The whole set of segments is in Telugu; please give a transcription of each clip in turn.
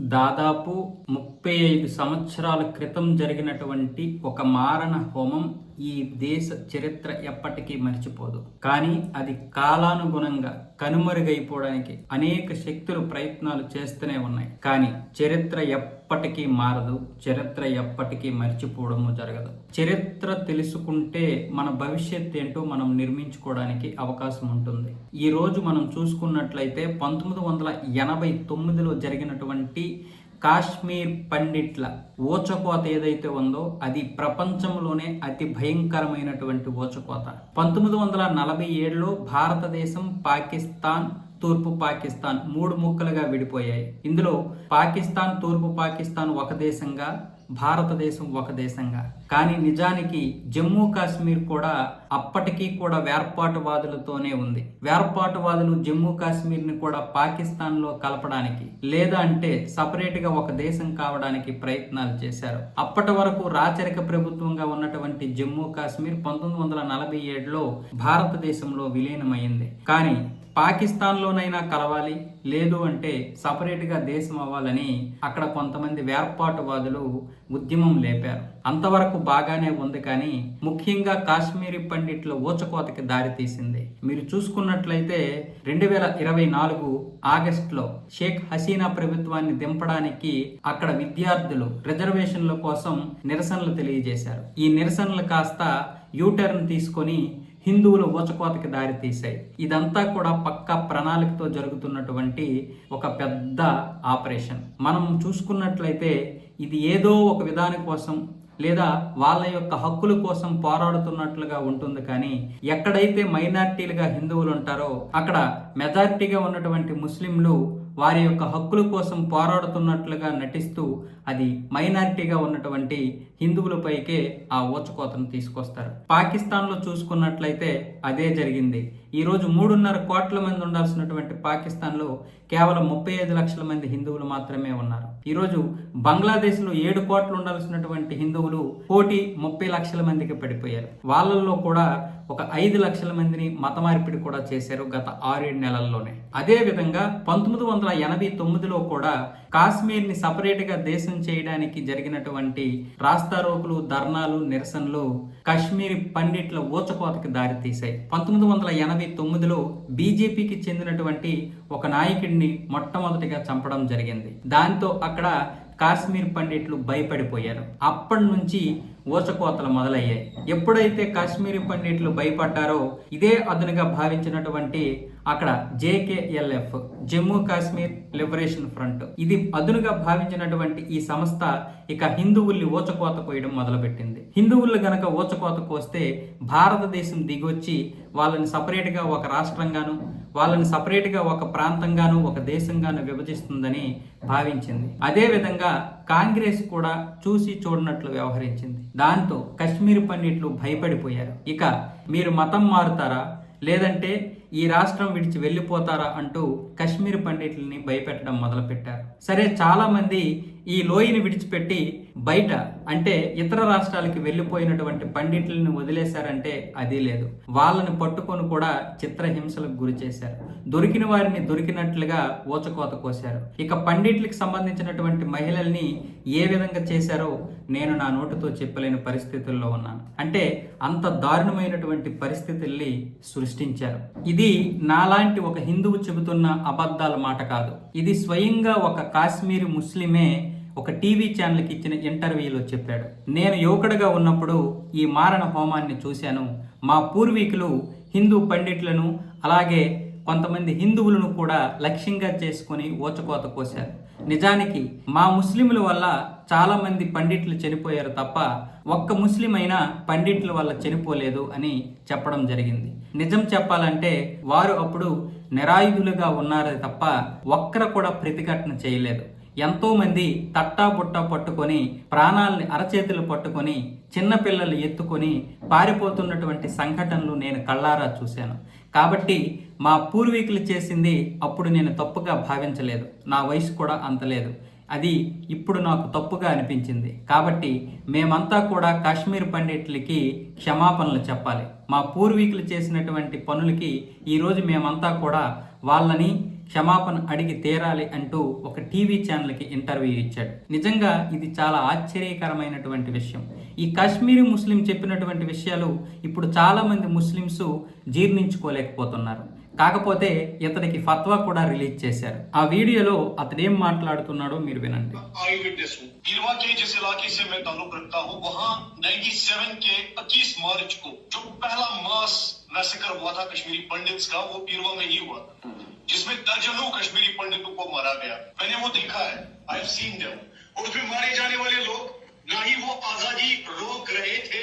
దాదాపు ముప్పై ఐదు సంవత్సరాల క్రితం జరిగినటువంటి ఒక మారణ హోమం ఈ దేశ చరిత్ర ఎప్పటికీ మర్చిపోదు. కానీ అది కాలానుగుణంగా కనుమరుగైపోవడానికి అనేక శక్తులు ప్రయత్నాలు చేస్తూనే ఉన్నాయి. కానీ చరిత్ర ఎప్పటికీ మారదు చరిత్ర ఎప్పటికీ మర్చిపోవడము జరగదు. చరిత్ర తెలుసుకుంటే మన భవిష్యత్ ఏంటో మనం నిర్మించుకోవడానికి అవకాశం ఉంటుంది. ఈ రోజు మనం చూసుకున్నట్లయితే పంతొమ్మిది వందల ఎనభై తొమ్మిదిలో జరిగినటువంటి కాశ్మీర్ పండిట్ల ఊచకోత ఏదైతే ఉందో అది ప్రపంచంలోనే అతి భయంకరమైనటువంటి ఊచకోత పంతొమ్మిది వందల నలభై ఏడులో భారతదేశం పాకిస్తాన్ తూర్పు పాకిస్తాన్ మూడు ముక్కలుగా విడిపోయాయి. ఇందులో పాకిస్తాన్ తూర్పు పాకిస్తాన్ ఒక దేశంగా భారతదేశం ఒక దేశంగా. కానీ నిజానికి జమ్మూ కాశ్మీర్ కూడా అప్పటికీ కూడా వేర్పాటువాదులతోనే ఉంది. వేర్పాటువాదులు జమ్మూ కాశ్మీర్ని కూడా పాకిస్తాన్లో కలపడానికి లేదా అంటే సపరేట్గా ఒక దేశం కావడానికి ప్రయత్నాలు చేశారు. అప్పటి వరకు రాచరిక ప్రభుత్వంగా ఉన్నటువంటి జమ్మూ కాశ్మీర్ పంతొమ్మిది వందల నలభై ఏడులో భారతదేశంలో విలీనమైంది. కానీ పాకిస్తాన్లోనైనా కలవాలి లేదు అంటే సపరేట్గా దేశం అవ్వాలని అక్కడ కొంతమంది వేర్పాటువాదులు ఉద్యమం లేపారు. అంతవరకు బాగానే ఉంది కానీ ముఖ్యంగా కాశ్మీరీ పండిట్ల ఊచకోతకి దారితీసింది మీరు చూసుకున్నట్లయితే రెండు వేల ఇరవై నాలుగు ఆగస్టులో షేక్ హసీనా ప్రభుత్వాన్ని దింపడానికి అక్కడ విద్యార్థులు రిజర్వేషన్ల కోసం నిరసనలు తెలియజేశారు. ఈ నిరసనలు కాస్త యూటర్న్ తీసుకొని హిందువుల ఊచకోతకి దారితీశాయి ఇదంతా కూడా పక్క ప్రణాళికతో జరుగుతున్నటువంటి ఒక పెద్ద ఆపరేషన్. మనం చూసుకున్నట్లయితే ఇది ఏదో ఒక విధానం కోసం లేదా వాళ్ళ యొక్క హక్కుల కోసం పోరాడుతున్నట్లుగా ఉంటుంది కానీ ఎక్కడైతే మైనార్టీలుగా హిందువులు ఉంటారో అక్కడ మెజారిటీగా ఉన్నటువంటి ముస్లింలు వారి యొక్క హక్కుల కోసం పోరాడుతున్నట్లుగా నటిస్తూ అది మైనారిటీగా ఉన్నటువంటి హిందువులపైకే ఆ ఊచకోతను తీసుకొస్తారు. పాకిస్తాన్లో చూసుకున్నట్లయితే అదే జరిగింది. ఈరోజు మూడున్నర కోట్ల మంది ఉండాల్సినటువంటి పాకిస్తాన్లో కేవలం ముప్పై ఐదు లక్షల మంది హిందువులు మాత్రమే ఉన్నారు. ఈరోజు బంగ్లాదేశ్లో ఏడు కోట్లు ఉండాల్సినటువంటి హిందువులు కోటి ముప్పై లక్షల మందికి పడిపోయారు. వాళ్ళల్లో కూడా ఒక ఐదు లక్షల మందిని మతమార్పిడి కూడా చేశారు గత ఆరేడు నెలల్లోనే. అదే విధంగా పంతొమ్మిది వందల ఎనభై తొమ్మిదిలో కూడా కాశ్మీర్ని సపరేట్గా దేశం చేయడానికి జరిగినటువంటి రాస్తారోకులు ధర్నాలు నిరసనలు కాశ్మీరీ పండిట్ల ఊచకోతకి దారితీశాయి. పంతొమ్మిది వందల ఎనభై తొమ్మిదిలో బీజేపీకి చెందినటువంటి ఒక నాయకుడిని మొట్టమొదటిగా చంపడం జరిగింది. దాంతో అక్కడ కాశ్మీర్ పండిట్లు భయపడిపోయారు. అప్పటి నుంచి ఊచకోతలు మొదలయ్యాయి. ఎప్పుడైతే కాశ్మీరీ పండిట్లు భయపడ్డారో ఇదే అదునుగా భావించినటువంటి అక్కడ JKLF Jammu Kashmir liberation front. ఇది అదునుగా భావించినటువంటి ఈ సంస్థ ఇక హిందువుల్ని ఊచకోత కోయడం మొదలుపెట్టింది. హిందువులు గనక ఊచకోత కోస్తే భారతదేశం దిగొచ్చి వాళ్ళని సపరేట్గా ఒక రాష్ట్రంగాను వాళ్ళని సపరేట్గా ఒక ప్రాంతంగాను ఒక దేశంగాను విభజిస్తుందని భావించింది. అదేవిధంగా కాంగ్రెస్ కూడా చూసి చూడనట్లు వ్యవహరించింది. దాంతో కశ్మీర్ పండిట్లు భయపడిపోయారు. ఇక మీరు మతం మారుతారా? లేదంటే ఈ రాష్ట్రం విడిచి వెళ్ళిపోతారా అంటూ కశ్మీర్ పండిట్లని భయపెట్టడం మొదలుపెట్టారు. సరే చాలామంది ఈ లోయని విడిచిపెట్టి బయట అంటే ఇతర రాష్ట్రాలకి వెళ్ళిపోయినటువంటి పండిట్లను వదిలేశారంటే అది లేదు. వాళ్ళని పట్టుకొని కూడా చిత్రహింసలకు గురి చేశారు. దొరికిన వారిని దొరికినట్లుగా ఊచకోత కోశారు. ఇక పండిట్లకు సంబంధించినటువంటి మహిళల్ని ఏ విధంగా చేశారో నేను నా నోటితో చెప్పలేని పరిస్థితుల్లో ఉన్నాను. అంటే అంత దారుణమైనటువంటి పరిస్థితుల్ని సృష్టించారు. ఇది నాలాంటి ఒక హిందువు చెబుతున్న అబద్ధాల మాట కాదు. ఇది స్వయంగా ఒక కాశ్మీరీ ముస్లిమే ఒక టీవీ ఛానల్కి ఇచ్చిన ఇంటర్వ్యూలో చెప్పాడు. నేను యువకుడిగా ఉన్నప్పుడు ఈ మారణ హోమాన్ని చూశాను. మా పూర్వీకులు హిందూ పండిట్లను అలాగే కొంతమంది హిందువులను కూడా లక్ష్యంగా చేసుకొని ఓచకోత కోశారు. నిజానికి మా ముస్లింల వల్ల చాలామంది పండిట్లు చనిపోయారు తప్ప ఒక్క ముస్లిం అయినా పండిట్ల వల్ల చనిపోలేదు అని చెప్పడం జరిగింది. నిజం చెప్పాలంటే వారు అప్పుడు నిరాయుధులుగా ఉన్నారే తప్ప ఒక్కరు కూడా ప్రతిఘటన చేయలేదు. ఎంతోమంది తట్టా బుట్ట పట్టుకొని ప్రాణాలని అరచేతులు పట్టుకొని చిన్నపిల్లలు ఎత్తుకొని పారిపోతున్నటువంటి సంఘటనలు నేను కళ్ళారా చూశాను. కాబట్టి మా పూర్వీకులు చేసింది అప్పుడు నేను తప్పుగా భావించలేదు. నా వయసు కూడా అంతలేదు అది ఇప్పుడు నాకు తప్పుగా అనిపించింది. కాబట్టి మేమంతా కూడా కాశ్మీర్ పండిట్లకి క్షమాపణలు చెప్పాలి. మా పూర్వీకులు చేసినటువంటి పనులకి ఈరోజు మేమంతా కూడా వాళ్ళని క్షమాపణ అడిగి తీరాలి అంటూ ఒక టీవీ ఛానల్కి ఇంటర్వ్యూ ఇచ్చాడు నిజంగా ఇది చాలా ఆశ్చర్యకరమైనటువంటి విషయం ఈ కాశ్మీరీ ముస్లిం చెప్పినటువంటి విషయాలు ఇప్పుడు చాలా మంది ముస్లిమ్స్ జీర్ణించుకోలేకపోతున్నారు కాకపోతే ఇతనికి ఫత్వా కూడా రిలీజ్ చేశారు ఆ వీడియోలో అతను ఏం మాట్లాడుతున్నాడో మీరు వినండి आई विटनेस हूँ गिलवा के जिस इलाके से मैं ताल्लुक रखता हूँ वहाँ 97 के 21 मार्च को जो पहला मास मैसेकर हुआ था कश्मीरी पंडित्स का वो पीरवा में ही हुआ था जिसमें दर्जनों कश्मीरी पंडितों को मारा गया। मैंने वो देखा है। आई हैव सीन देम और उसमें मारे जाने वाले लोग ना ही वो आज़ादी रोक रहे थे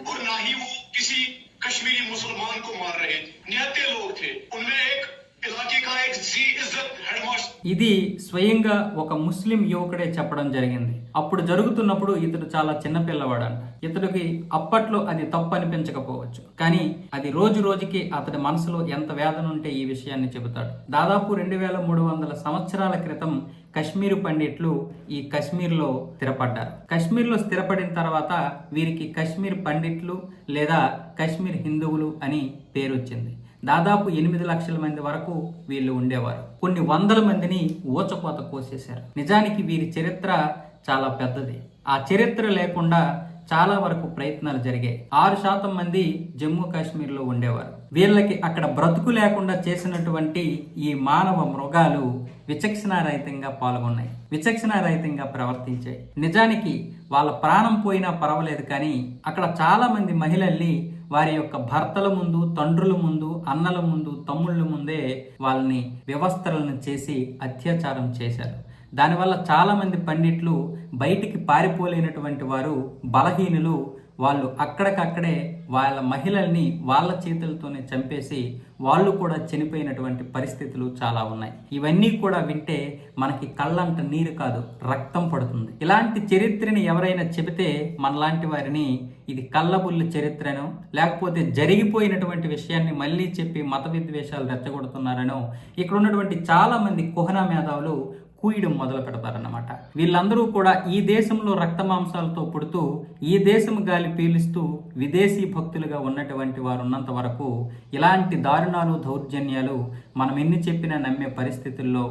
और ना ही वो किसी कश्मीरी मुसलमान को मार रहे थे। निहत्ते लोग थे। उनमें ఇది స్వయంగా ఒక ముస్లిం యువకుడే చెప్పడం జరిగింది. అప్పుడు జరుగుతున్నప్పుడు ఇతడు చాలా చిన్న పిల్లవాడంట. ఇతడికి అప్పట్లో అది తప్పు అనిపించకపోవచ్చు కానీ అది రోజు రోజుకి అతడి మనసులో ఎంత వేదన ఉంటే ఈ విషయాన్ని చెబుతాడు. దాదాపు రెండు వేల మూడు వందల సంవత్సరాల క్రితం కశ్మీరు పండిట్లు ఈ కశ్మీర్లో స్థిరపడ్డారు. కశ్మీర్లో స్థిరపడిన తర్వాత వీరికి కశ్మీర్ పండిట్లు లేదా కశ్మీర్ హిందువులు అని పేరు వచ్చింది దాదాపు ఎనిమిది లక్షల మంది వరకు వీళ్ళు ఉండేవారు. కొన్ని వందల మందిని ఊచకోత కోసేశారు. నిజానికి వీరి చరిత్ర చాలా పెద్దది. ఆ చరిత్ర లేకుండా చాలా వరకు ప్రయత్నాలు జరిగాయి. ఆరు శాతం మంది జమ్మూ కాశ్మీర్లో ఉండేవారు. వీళ్ళకి అక్కడ బ్రతుకు లేకుండా చేసినటువంటి ఈ మానవ మృగాలు విచక్షణారహితంగా పాల్గొన్నాయి. విచక్షణారహితంగా ప్రవర్తించాయి. నిజానికి వాళ్ళ ప్రాణం పోయినా పర్వాలేదు కానీ అక్కడ చాలా మంది మహిళల్ని వారి యొక్క భర్తల ముందు తండ్రుల ముందు అన్నల ముందు తమ్ముళ్ళ ముందే వాళ్ళని వ్యవస్థలను చేసి అత్యాచారం చేశారు. దానివల్ల చాలామంది పండిట్లు బయటికి పారిపోలేనటువంటి వారు బలహీనులు వాళ్ళు అక్కడికక్కడే వాళ్ళ మహిళల్ని వాళ్ళ చేతులతోనే చంపేసి వాళ్ళు కూడా చనిపోయినటువంటి పరిస్థితులు చాలా ఉన్నాయి. ఇవన్నీ కూడా వింటే మనకి కళ్ళంట నీరు కాదు రక్తం పడుతుంది. ఇలాంటి చరిత్రని ఎవరైనా చెబితే మనలాంటి వారిని ఇది కళ్ళబుల్లి చరిత్రను లేకపోతే జరిగిపోయినటువంటి విషయాన్ని మళ్ళీ చెప్పి మత విద్వేషాలు రెచ్చగొడుతున్నారనో ఇక్కడ ఉన్నటువంటి చాలామంది కుహనా మేధావులు కూయడం మొదలు పెడతారన్నమాట. వీళ్ళందరూ కూడా ఈ దేశంలో రక్త మాంసాలతో పుడుతూ ఈ దేశం గాలి పీలుస్తూ విదేశీ భక్తులుగా ఉన్నటువంటి వారు ఉన్నంత వరకు ఇలాంటి దారుణాలు దౌర్జన్యాలు మనం ఎన్ని చెప్పినా నమ్మే పరిస్థితుల్లో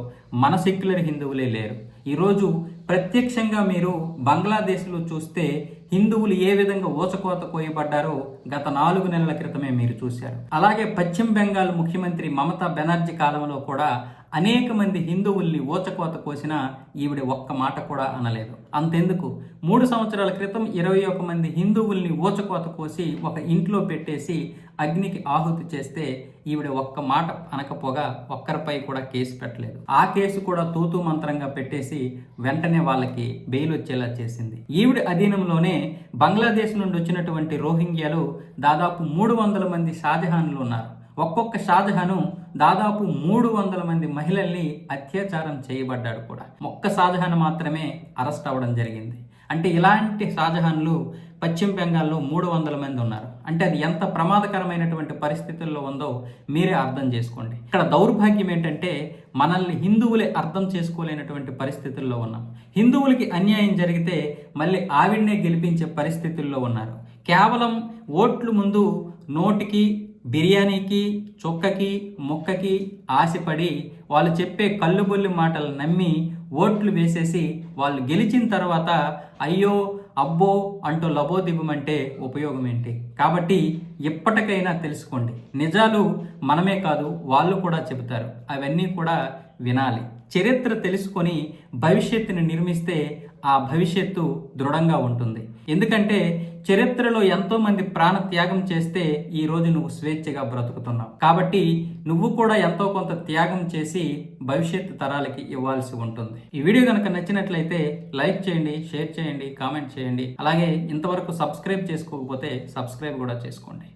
మన సెక్యులర్ హిందువులే లేరు. ఈరోజు ప్రత్యక్షంగా మీరు బంగ్లాదేశ్లో చూస్తే హిందువులు ఏ విధంగా ఊచకోత కోయబడ్డారో గత నాలుగు నెలల క్రితమే మీరు చూశారు. అలాగే పశ్చిమ బెంగాల్ ముఖ్యమంత్రి మమతా బెనర్జీ కాలంలో కూడా అనేక మంది హిందువుల్ని ఊచకోత కోసిన ఈవిడ ఒక్క మాట కూడా అనలేదు. అంతెందుకు? మూడు సంవత్సరాల క్రితం ఇరవై ఒక మంది హిందువుల్ని ఊచకోత కోసి ఒక ఇంట్లో పెట్టేసి అగ్నికి ఆహుతి చేస్తే ఈవిడ ఒక్క మాట అనకపోగా ఒక్కరిపై కూడా కేసు పెట్టలేదు. ఆ కేసు కూడా తూతు మంత్రంగా పెట్టేసి వెంటనే వాళ్ళకి బెయిల్ వచ్చేలా చేసింది. ఈవిడ అధీనంలోనే బంగ్లాదేశ్ నుండి వచ్చినటువంటి రోహింగ్యాలు దాదాపు మూడు వందల మంది షాజహాన్లు ఉన్నారు. ఒక్కొక్క షాజహాను దాదాపు మూడు వందల మంది మహిళల్ని అత్యాచారం చేయబడ్డాడు కూడా. ఒక్క షాజహాన్ మాత్రమే అరెస్ట్ అవ్వడం జరిగింది. అంటే ఇలాంటి షాజహాన్లు పశ్చిమ బెంగాల్లో మూడు వందల మంది ఉన్నారు. అంటే అది ఎంత ప్రమాదకరమైనటువంటి పరిస్థితుల్లో ఉందో మీరే అర్థం చేసుకోండి. ఇక్కడ దౌర్భాగ్యం ఏంటంటే మనల్ని హిందువులే అర్థం చేసుకోలేనటువంటి పరిస్థితుల్లో ఉన్నాం. హిందువులకి అన్యాయం జరిగితే మళ్ళీ ఆవిడనే గెలిపించే పరిస్థితుల్లో ఉన్నారు. కేవలం ఓట్లు ముందు నోటికి బిర్యానీకి చుక్కకి ముక్కకి ఆశపడి వాళ్ళు చెప్పే కళ్ళుబొల్లి మాటలు నమ్మి ఓట్లు వేసేసి వాళ్ళు గెలిచిన తర్వాత అయ్యో అబ్బో అంటూ లబోదిబ్బమంటే ఉపయోగం ఏంటి కాబట్టి ఎప్పటికైనా తెలుసుకోండి. నిజాలు మనమే కాదు వాళ్ళు కూడా చెబుతారు. అవన్నీ కూడా వినాలి. చరిత్ర తెలుసుకొని భవిష్యత్తుని నిర్మిస్తే ఆ భవిష్యత్తు దృఢంగా ఉంటుంది. ఎందుకంటే చరిత్రలో ఎంతోమంది ప్రాణ త్యాగం చేస్తే ఈ రోజు నువ్వు స్వేచ్ఛగా బ్రతుకుతున్నావు. కాబట్టి నువ్వు కూడా ఎంతో కొంత త్యాగం చేసి భవిష్యత్తు తరాలకి ఇవ్వాల్సి ఉంటుంది. ఈ వీడియో కనుక నచ్చినట్లయితే లైక్ చేయండి షేర్ చేయండి కామెంట్ చేయండి. అలాగే ఇంతవరకు సబ్స్క్రైబ్ చేసుకోకపోతే సబ్స్క్రైబ్ కూడా చేసుకోండి.